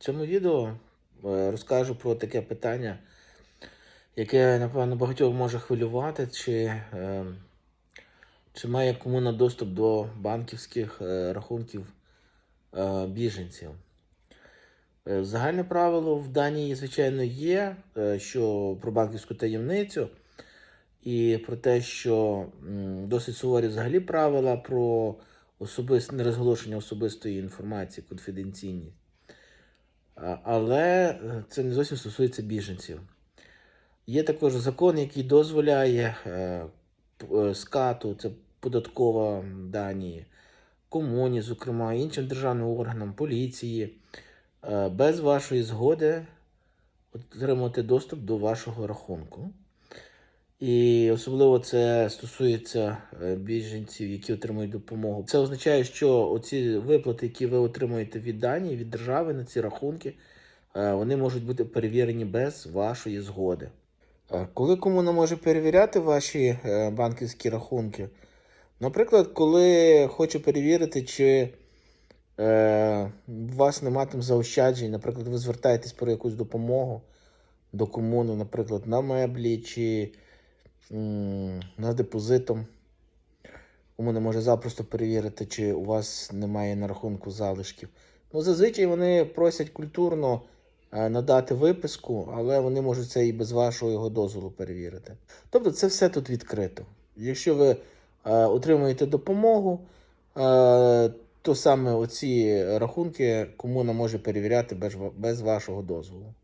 цьому відео е, розкажу про таке питання, яке, напевно, багатьох може хвилювати, чи, е, чи має комуна доступ до банківських е, рахунків біженців. Загальне правило в Данії, звичайно, є, що про банківську таємницю і про те, що досить суворі взагалі правила про особис... нерозголошення особистої інформації, конфіденційність. Але е, це не зовсім стосується біженців. Є також закон, який дозволяє е, е, скату, це податкова дані, комуні, зокрема, іншим державним органам, поліції, без вашої згоди отримати доступ до вашого рахунку. І особливо це стосується е, біженців, які отримують допомогу. Це означає, що оці виплати, які ви отримуєте від Данії, від держави на ці рахунки, е, вони можуть бути перевірені без вашої згоди. Коли комуна може перевіряти ваші е, банківські рахунки? Наприклад, коли хоче перевірити, чи у вас нема там заощаджень, наприклад, ви звертаєтесь про якусь допомогу до комуни, наприклад, на меблі чи на депозитом. Комуна може запросто перевірити, чи у вас немає на рахунку залишків. Ну, зазвичай вони просять культурно е, надати виписку, але вони можуть це і без вашого його дозволу перевірити. Тобто це все тут відкрито. Якщо ви е, отримуєте допомогу, е, то саме оці рахунки комуна може перевіряти без вашого дозволу.